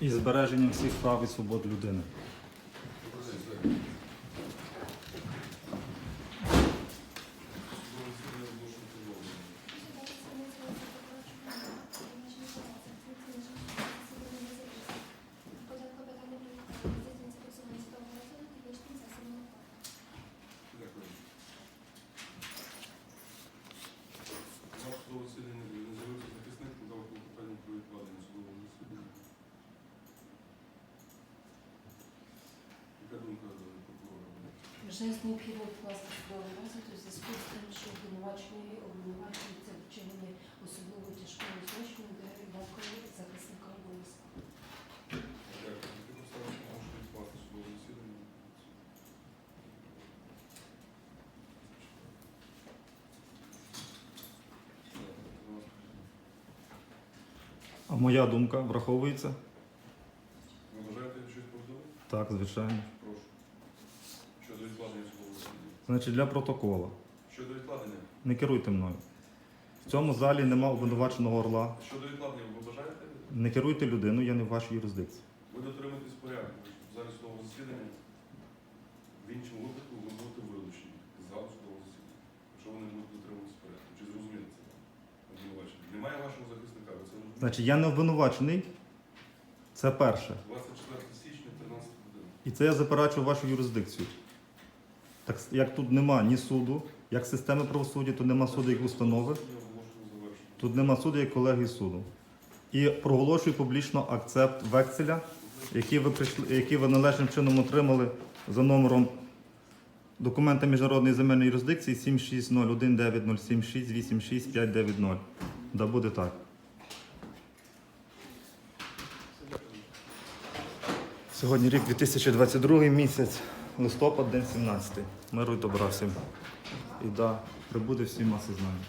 і збереженням всіх прав і свобод людини. Дякую. Вам судове засідання не не з'явився захисник, надав клопотання про відкладення судового засідання. Яка думка прокурора? Вже необхідно вкласти судовий у зв'язку з тим, що обвинувачений обвинувачується в вчиненні особливо тяжкого злочину, де дякую захисника обов'язку. А моя думка враховується? Ви бажаєте щось повідомити? Так, звичайно. Прошу. Щодо відкладення судового засідання. Значить, для протоколу. Щодо відкладення. Не керуйте мною. В цьому залі нема обвинуваченого орла. Щодо відкладення ви бажаєте? Не керуйте людину, я не в вашій юрисдикції. Ви дотримуєтесь порядку. Залі судового засідання. В іншому випадку ви будете вилучені з залу судового засідання. Якщо ви не будете дотримуватись порядку. Чи зрозуміли це? Обвинувачення. Немає вашого захисника, ви це розумієте? Значить, я не обвинувачений. Це перше. 24 січня, 13 година. І це я заперечую вашу юрисдикцію. Так як тут нема ні суду, як системи правосуддя, тут нема суду як установи, тут нема суду як колегії суду. І проголошую публічно акцепт векселя, який ви прийшли, який ви належним чином отримали за номером документа міжнародної земельної юрисдикції 7601907686590. Да буде так. Сьогодні рік 2022 місяць, листопад, день 17. Миру й добра всім. І да, прибуде всім маси осознання.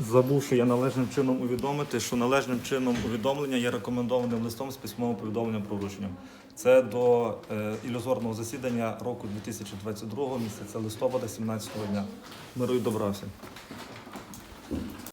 Забув, що я належним чином увідомити, що належним чином увідомлення є рекомендованим листом з письмовим повідомленням про вручення. Це до е, ілюзорного засідання року 2022 місяця листопада 17 дня. Миру й добра всім.